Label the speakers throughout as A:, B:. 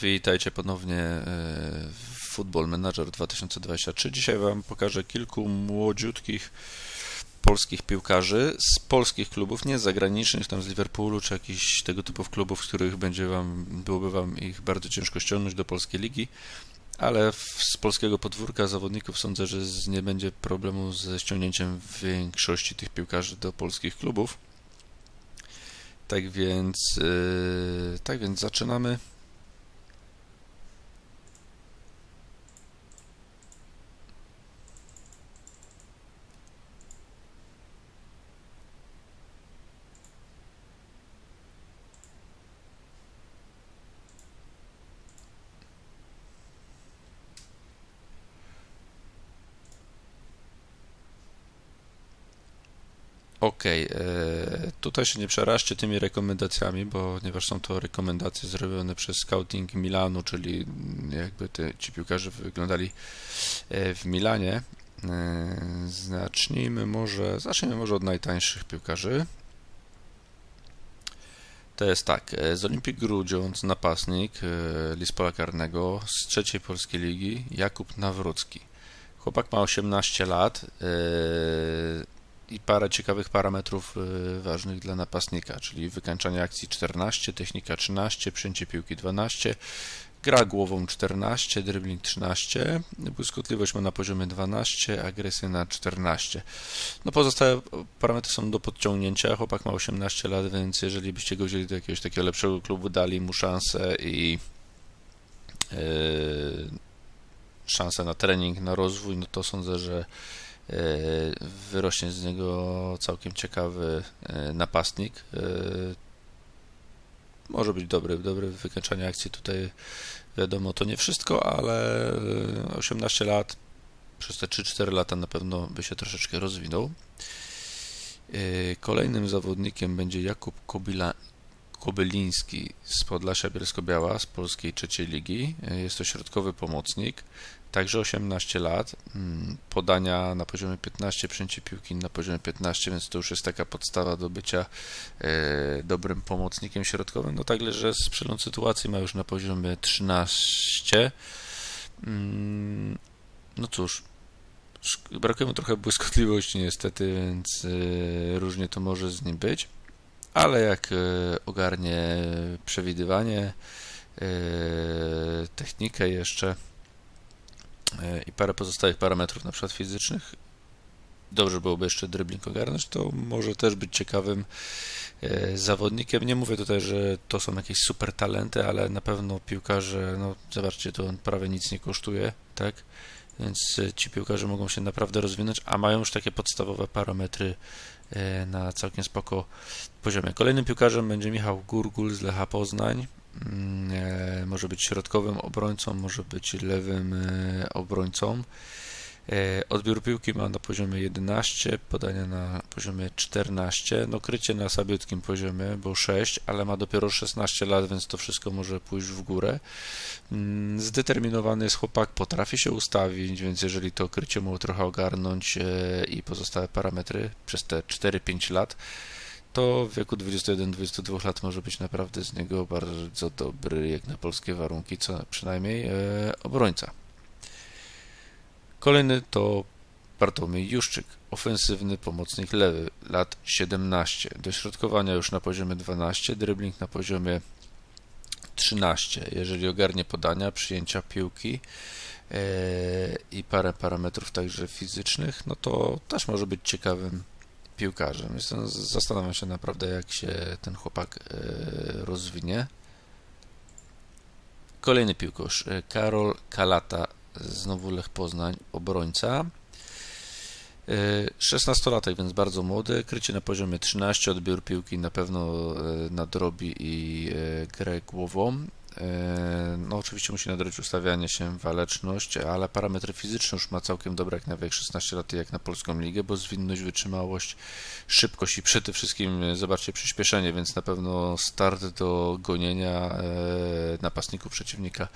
A: Witajcie ponownie e, w Football Manager 2023. Dzisiaj Wam pokażę kilku młodziutkich polskich piłkarzy z polskich klubów, nie zagranicznych, tam z Liverpoolu czy jakichś tego typu klubów, z których będzie wam, byłoby Wam ich bardzo ciężko ściągnąć do polskiej ligi, ale z polskiego podwórka zawodników sądzę, że nie będzie problemu ze ściągnięciem większości tych piłkarzy do polskich klubów. Tak więc, yy, tak więc zaczynamy. Okej, okay, e, tutaj się nie przeraźcie tymi rekomendacjami, bo ponieważ są to rekomendacje zrobione przez Scouting Milanu, czyli jakby te, ci piłkarze wyglądali e, w Milanie. E, zacznijmy może, zacznijmy może od najtańszych piłkarzy. To jest tak, z Olimpik Grudziądz napastnik Lispola Karnego z trzeciej polskiej ligi Jakub Nawrocki. Chłopak ma 18 lat, i parę ciekawych parametrów y, ważnych dla napastnika, czyli wykańczanie akcji 14, technika 13, przyjęcie piłki 12, gra głową 14, dribbling 13, błyskotliwość ma na poziomie 12, agresja na 14. No pozostałe parametry są do podciągnięcia. Chłopak ma 18 lat, więc jeżeli byście go wzięli do jakiegoś takiego lepszego klubu, dali mu szansę i yy, szansę na trening, na rozwój, no to sądzę, że wyrośnie z niego całkiem ciekawy e, napastnik. E, może być dobry, dobry w wykańczaniu akcji. Tutaj wiadomo, to nie wszystko, ale 18 lat, przez te 3-4 lata na pewno by się troszeczkę rozwinął. Kolejnym zawodnikiem będzie Jakub Kobila, Kobyliński z Podlasia Bielsko-Biała z polskiej trzeciej ligi. Jest to środkowy pomocnik także 18 lat, mm, podania na poziomie 15, przyjęcie piłki na poziomie 15, więc to już jest taka podstawa do bycia e, dobrym pomocnikiem środkowym. No także, że z przegląd sytuacji ma już na poziomie 13. Mm, no cóż, brakuje mu trochę błyskotliwości niestety, więc e, różnie to może z nim być, ale jak e, ogarnie przewidywanie, technikę jeszcze, E, i parę pozostałych parametrów, na przykład fizycznych, dobrze byłoby jeszcze dribbling ogarnąć, to może też być ciekawym e, zawodnikiem. Nie mówię tutaj, że to są jakieś super talenty, ale na pewno piłkarze, no zobaczcie, to on prawie nic nie kosztuje, tak? Więc e, ci piłkarze mogą się naprawdę rozwinąć, a mają już takie podstawowe parametry na całkiem spoko poziomie. Kolejnym piłkarzem będzie Michał Gurgul z Lecha Poznań. Mm, e, może być środkowym obrońcą, może być lewym e, obrońcą. E, odbiór piłki ma na poziomie 11, podania na poziomie 14, no krycie na sabiutkim poziomie, bo 6, ale ma dopiero 16 lat, więc to wszystko może pójść w górę. Mm, zdeterminowany jest chłopak, potrafi się ustawić, więc jeżeli to krycie mu trochę ogarnąć i pozostałe parametry przez te 4-5 lat, to w wieku 21-22 lat może być naprawdę z niego bardzo dobry, jak na polskie warunki, co przynajmniej e, obrońca. Kolejny to Bartłomiej Juszczyk, ofensywny pomocnik lewy, lat 17, dośrodkowania już na poziomie 12, dribbling na poziomie 13. Jeżeli ogarnie podania, przyjęcia piłki e, i parę parametrów także fizycznych, no to też może być ciekawym piłkarzem. Jestem, zastanawiam się naprawdę, jak się ten chłopak e, rozwinie. Kolejny piłkarz, e, Karol Kalata, znowu Lech Poznań, obrońca. 16-latek, e, więc bardzo młody, krycie na poziomie 13, odbiór piłki na pewno nadrobi i grę głową. E, no oczywiście musi nadrobić ustawianie się, waleczność, ale parametry fizyczne już ma całkiem dobre jak na wiek 16 lat jak na polską ligę, bo zwinność, wytrzymałość, szybkość i przede wszystkim e, zobaczcie przyspieszenie, więc na pewno start do gonienia e, napastników przeciwnika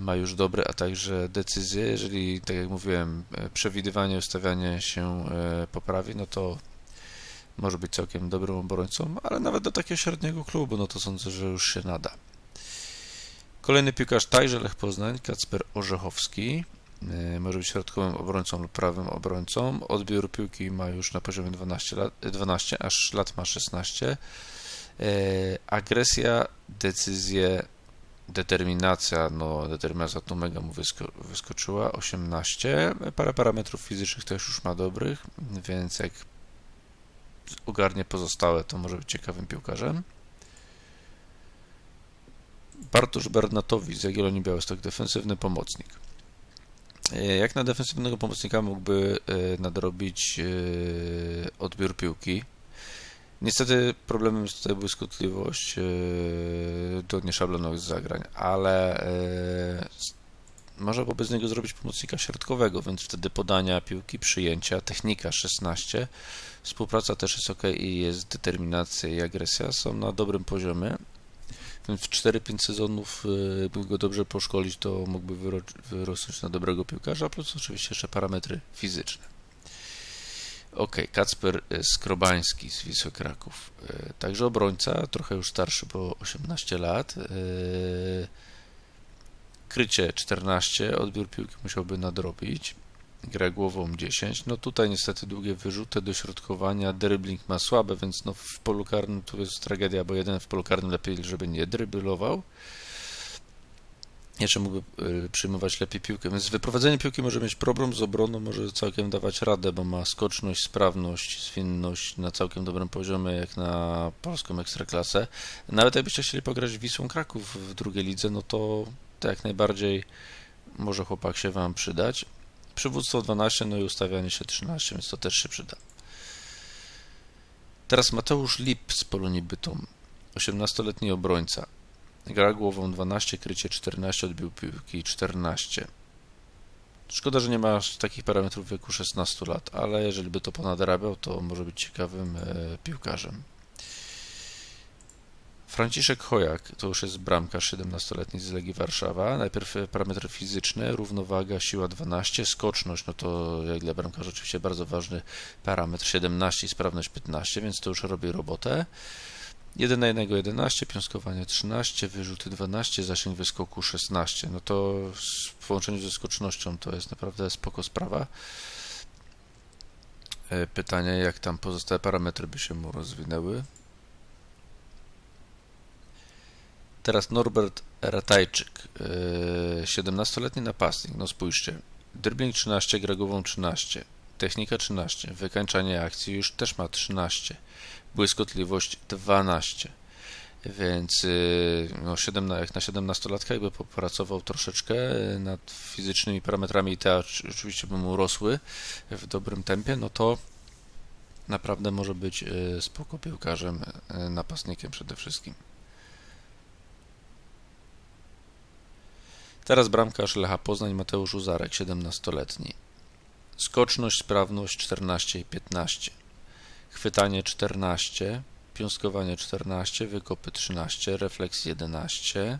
A: ma już dobre, a także decyzje. Jeżeli, tak jak mówiłem, przewidywanie, ustawianie się poprawi, no to może być całkiem dobrym obrońcą, ale nawet do takiego średniego klubu, no to sądzę, że już się nada. Kolejny piłkarz także Lech Poznań, Kacper Orzechowski. E, może być środkowym obrońcą lub prawym obrońcą. Odbiór piłki ma już na poziomie 12, lat, 12 aż lat ma 16. E, agresja, decyzje, determinacja, no determinacja to mega mu wysko, wyskoczyła, 18. Parę parametrów fizycznych też już ma dobrych, więc jak ogarnie pozostałe, to może być ciekawym piłkarzem. Bartosz Bernatowicz z Jagiellonii Białystok, defensywny pomocnik. E, jak na defensywnego pomocnika mógłby e, nadrobić e, odbiór piłki. Niestety problemem jest tutaj błyskotliwość do nieszablonowych zagrań, ale można wobec niego zrobić pomocnika środkowego, więc wtedy podania piłki, przyjęcia, technika 16, współpraca też jest ok i jest determinacja i agresja są na dobrym poziomie, w 4-5 sezonów y, by go dobrze poszkolić, to mógłby wyrosnąć na dobrego piłkarza, plus oczywiście jeszcze parametry fizyczne. Ok, Kacper y, Skrobański z Wisły Kraków. Y, także obrońca, trochę już starszy, bo 18 lat. Krycie 14, odbiór piłki musiałby nadrobić gra głową 10. No tutaj niestety długie wyrzuty, dośrodkowania, dribbling ma słabe, więc no w polu karnym tu jest tragedia, bo jeden w polu karnym lepiej, żeby nie dryblował. Jeszcze mógłby y, przyjmować lepiej piłkę, więc wyprowadzenie piłki może mieć problem, z obroną może całkiem dawać radę, bo ma skoczność, sprawność, zwinność na całkiem dobrym poziomie, jak na polską ekstraklasę. Nawet jakbyście chcieli pograć Wisłą Kraków w drugiej lidze, no to, to jak najbardziej może chłopak się Wam przydać. Przywództwo 12, no i ustawianie się 13, więc to też się przyda. Teraz Mateusz Lip z Polonii Bytom, 18-letni obrońca. Gra głową 12, krycie 14, odbił piłki 14. Szkoda, że nie ma takich parametrów w wieku 16 lat, ale jeżeli by to ponadrabiał, to może być ciekawym e, piłkarzem. Franciszek Chojak to już jest bramka 17-letni z Legii Warszawa. Najpierw parametry fizyczne, równowaga, siła 12, skoczność, no to jak dla bramkarza oczywiście bardzo ważny parametr 17 i sprawność 15, więc to już robi robotę. 1 na 1 11, piąskowanie 13, wyrzuty 12, zasięg wyskoku 16. No to w połączeniu ze skocznością to jest naprawdę spoko sprawa. E, pytanie, jak tam pozostałe parametry by się mu rozwinęły. Teraz Norbert Ratajczyk, 17-letni napastnik, no spójrzcie, dribbling 13, gragową 13, technika 13, wykańczanie akcji już też ma 13, błyskotliwość 12, więc y, no 7, jak na 17-latka jakby popracował troszeczkę nad fizycznymi parametrami i te oczywiście by mu rosły w dobrym tempie, no to naprawdę może być spoko piłkarzem, napastnikiem przede wszystkim. Teraz bramkarz Lecha Poznań Mateusz Uzarek, 17-letni. Skoczność, sprawność 14 i 15. Chwytanie 14, piąskowanie 14, wykopy 13, refleks 11.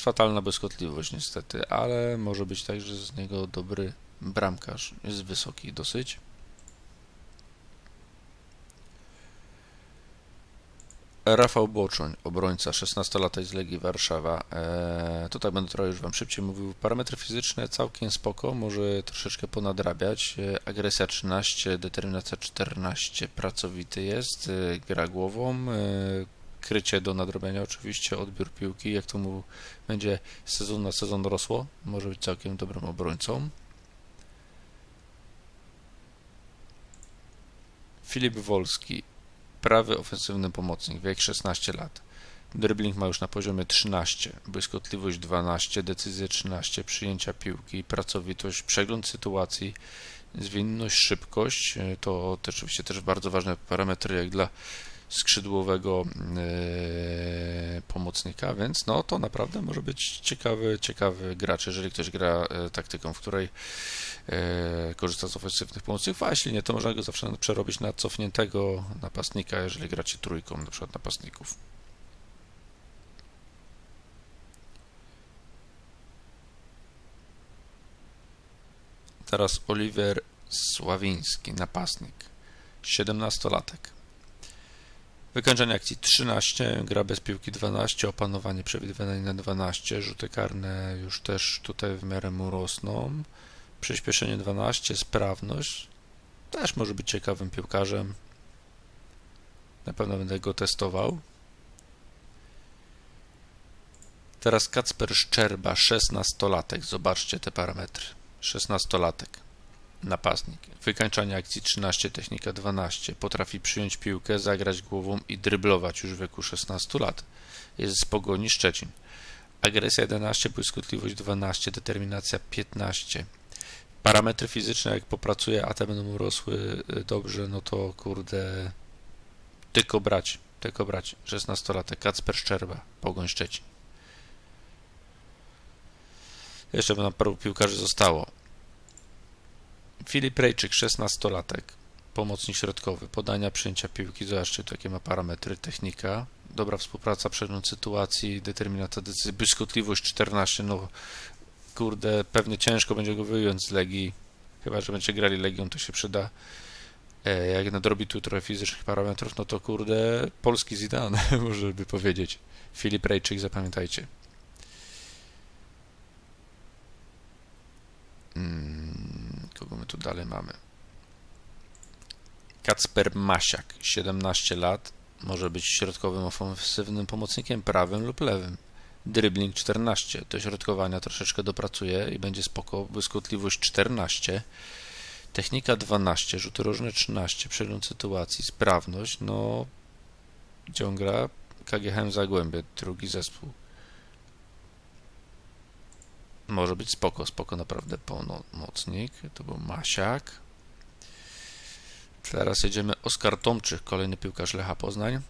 A: Fatalna błyskotliwość niestety, ale może być tak, że z niego dobry bramkarz. Jest wysoki dosyć. Rafał Boczoń, obrońca, 16-latek z Legii Warszawa. Eee, tutaj będę trochę już Wam szybciej mówił. Parametry fizyczne całkiem spoko, może troszeczkę ponadrabiać. Eee, agresja 13, determinacja 14, pracowity jest, eee, gra głową, krycie do nadrobienia oczywiście, odbiór piłki, jak to mu będzie sezon na sezon rosło, może być całkiem dobrym obrońcą. Filip Wolski, prawy ofensywny pomocnik, wiek 16 lat. Dribbling ma już na poziomie 13, błyskotliwość 12, decyzje 13, przyjęcia piłki, pracowitość, przegląd sytuacji, zwinność, szybkość. E, to oczywiście też bardzo ważne parametry jak dla skrzydłowego e, pomocnika, więc no to naprawdę może być ciekawy, ciekawy gracz, jeżeli ktoś gra e, taktyką, w której e, korzysta z ofensywnych pomocników, a jeśli nie, to można go zawsze przerobić na cofniętego napastnika, jeżeli gracie trójką na przykład napastników. Teraz Oliver Sławiński, napastnik, 17-latek. Wykończenie akcji 13, gra bez piłki 12, opanowanie przewidywane na 12, rzuty karne już też tutaj w miarę mu rosną. Przyspieszenie 12, sprawność. Też może być ciekawym piłkarzem. Na pewno będę go testował. Teraz Kacper Szczerba, 16-latek. Zobaczcie te parametry. 16-latek. Napastnik. Wykańczanie akcji 13, technika 12. Potrafi przyjąć piłkę, zagrać głową i dryblować już w wieku 16 lat. Jest z Pogoni Szczecin. Agresja 11, błyskotliwość 12, determinacja 15. Parametry fizyczne, jak popracuje, a te będą rosły y, dobrze, no to kurde, tylko brać, tylko brać. 16-latek, Kacper Szczerba, Pogoń Szczecin. Jeszcze nam paru piłkarzy zostało. Filip Rejczyk, 16-latek, pomocnik środkowy, podania, przyjęcia piłki, zobaczcie, jakie ma parametry, technika, dobra współpraca, przegląd sytuacji, determinacja decyzji, błyskotliwość 14, no kurde, pewnie ciężko będzie go wyjąć z Legii, chyba, że będzie grali Legią, to się przyda. E, jak nadrobi tu trochę fizycznych parametrów, no to kurde, polski Zidane, może by powiedzieć. Filip Rejczyk, zapamiętajcie. Hmm, kogo my tu dalej mamy? Kacper Masiak, 17 lat, może być środkowym ofensywnym pomocnikiem prawym lub lewym. Dribbling 14, do środkowania troszeczkę dopracuje i będzie spoko. Błyskotliwość 14, technika 12, rzuty różne 13, przegląd sytuacji, sprawność, no ciągra KGHM Zagłębie, drugi zespół. Może być spoko, spoko naprawdę pomocnik. To był Masiak. Teraz jedziemy Oskar Tomczyk, kolejny piłkarz Lecha Poznań.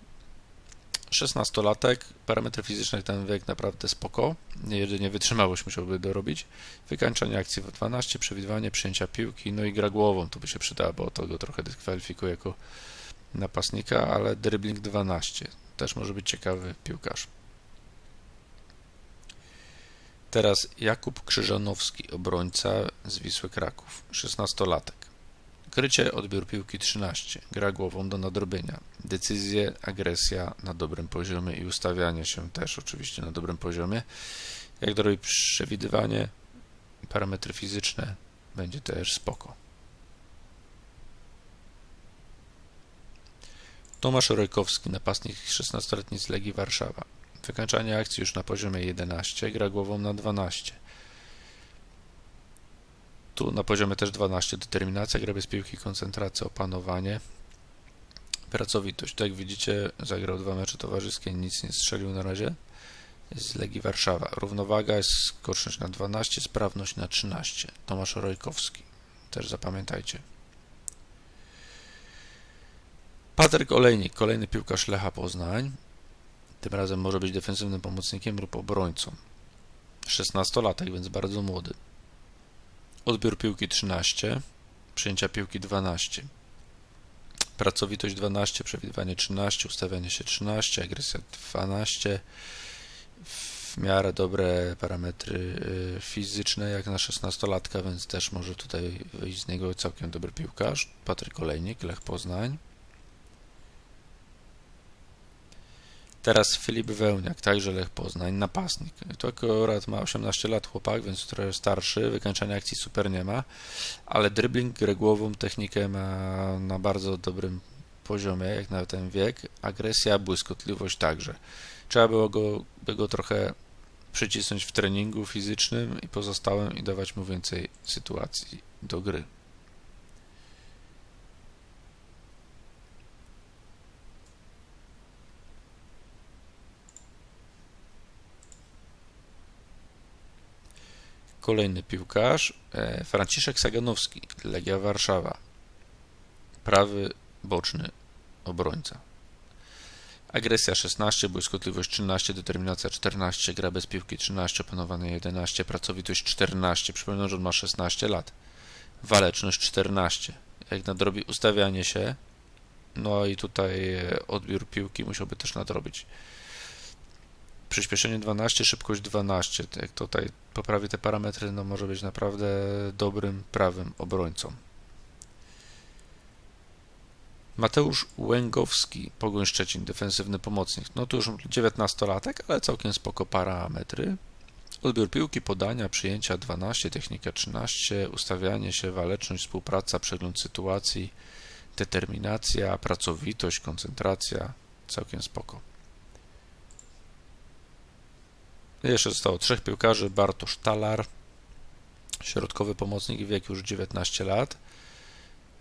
A: 16-latek, parametry fizyczne ten wiek naprawdę spoko. Jedynie wytrzymałość musiałby dorobić. Wykańczanie akcji w 12, przewidywanie przyjęcia piłki, no i gra głową, to by się przydało, bo to go trochę dyskwalifikuje jako napastnika, ale dribbling 12, też może być ciekawy piłkarz. Teraz Jakub Krzyżanowski, obrońca z Wisły Kraków, 16-latek. Krycie, odbiór piłki 13. Gra głową do nadrobienia. Decyzje, agresja na dobrym poziomie i ustawianie się też oczywiście na dobrym poziomie. Jak dorobi przewidywanie, parametry fizyczne, będzie też spoko. Tomasz Rojkowski, napastnik 16-letni z Legii Warszawa. Wykańczanie akcji już na poziomie 11, gra głową na 12. Tu na poziomie też 12 determinacja, gra bez piłki, koncentracja, opanowanie. Pracowitość. Tak jak widzicie, zagrał dwa mecze towarzyskie, nic nie strzelił na razie. Jest z Legii Warszawa. Równowaga jest skoczność na 12, sprawność na 13. Tomasz Rojkowski. Też zapamiętajcie. Patryk Olejnik, kolejny piłkarz Lecha Poznań. Tym razem może być defensywnym pomocnikiem lub obrońcą. 16-latek, więc bardzo młody. Odbiór piłki 13, przyjęcia piłki 12. Pracowitość 12, przewidywanie 13, ustawianie się 13, agresja 12. W miarę dobre parametry y, fizyczne jak na 16-latka, więc też może tutaj wyjść z niego całkiem dobry piłkarz. Patryk Olejnik, Lech Poznań. Teraz Filip Wełniak, także Lech Poznań, napastnik. To akurat ma 18 lat chłopak, więc trochę starszy, wykańczania akcji super nie ma, ale dribbling, grę głową, technikę ma na bardzo dobrym poziomie, jak na ten wiek. Agresja, błyskotliwość także. Trzeba było go, by go trochę przycisnąć w treningu fizycznym i pozostałym i dawać mu więcej sytuacji do gry. Kolejny piłkarz, e, Franciszek Saganowski, Legia Warszawa. Prawy boczny obrońca. Agresja 16, błyskotliwość 13, determinacja 14, gra bez piłki 13, opanowanie 11, pracowitość 14. Przypominam, że on ma 16 lat. Waleczność 14. Jak nadrobi ustawianie się, no i tutaj odbiór piłki musiałby też nadrobić przyspieszenie 12, szybkość 12. Jak tutaj poprawi te parametry, no może być naprawdę dobrym, prawym obrońcą. Mateusz Łęgowski, Pogoń Szczecin, defensywny pomocnik. No to już 19-latek, ale całkiem spoko parametry. Odbiór piłki, podania, przyjęcia 12, technika 13, ustawianie się, waleczność, współpraca, przegląd sytuacji, determinacja, pracowitość, koncentracja, całkiem spoko. Jeszcze zostało trzech piłkarzy, Bartosz Talar, środkowy pomocnik, wiek już 19 lat,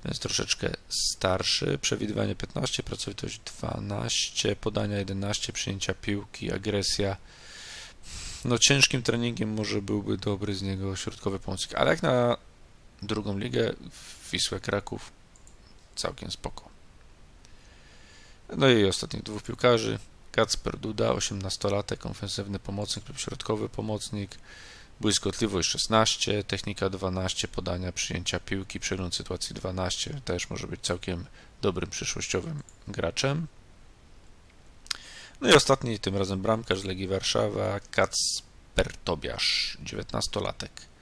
A: więc troszeczkę starszy, przewidywanie 15, pracowitość 12, podania 11, przyjęcia piłki, agresja. No ciężkim treningiem może byłby dobry z niego środkowy pomocnik, ale jak na drugą ligę Wisłę Kraków całkiem spoko. No i ostatnich dwóch piłkarzy, Kacper Duda, 18-latek, ofensywny pomocnik lub środkowy pomocnik, błyskotliwość 16, technika 12, podania, przyjęcia piłki, przegląd sytuacji 12, też może być całkiem dobrym przyszłościowym graczem. No i ostatni, tym razem bramkarz z Legii Warszawa, Kacper Tobiasz, 19-latek.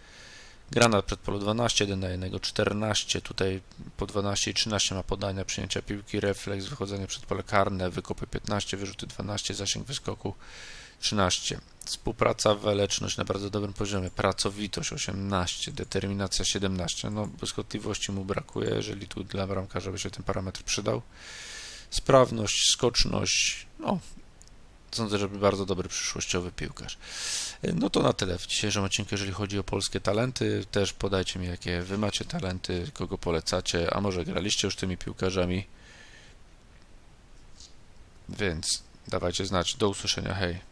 A: Gra na przedpolu 12, 1 na 1, 14, tutaj po 12 i 13 ma podania, przyjęcia piłki, refleks, wychodzenie przed pole karne, wykopy 15, wyrzuty 12, zasięg wyskoku 13. Współpraca, weleczność na bardzo dobrym poziomie, pracowitość 18, determinacja 17. No, błyskotliwości mu brakuje, jeżeli tu dla bramkarza by się ten parametr przydał. Sprawność, skoczność, no, sądzę, że bardzo dobry przyszłościowy piłkarz. No to na tyle w dzisiejszym odcinku, jeżeli chodzi o polskie talenty. Też podajcie mi, jakie wy macie talenty, kogo polecacie, a może graliście już tymi piłkarzami. Więc dawajcie znać. Do usłyszenia. Hej.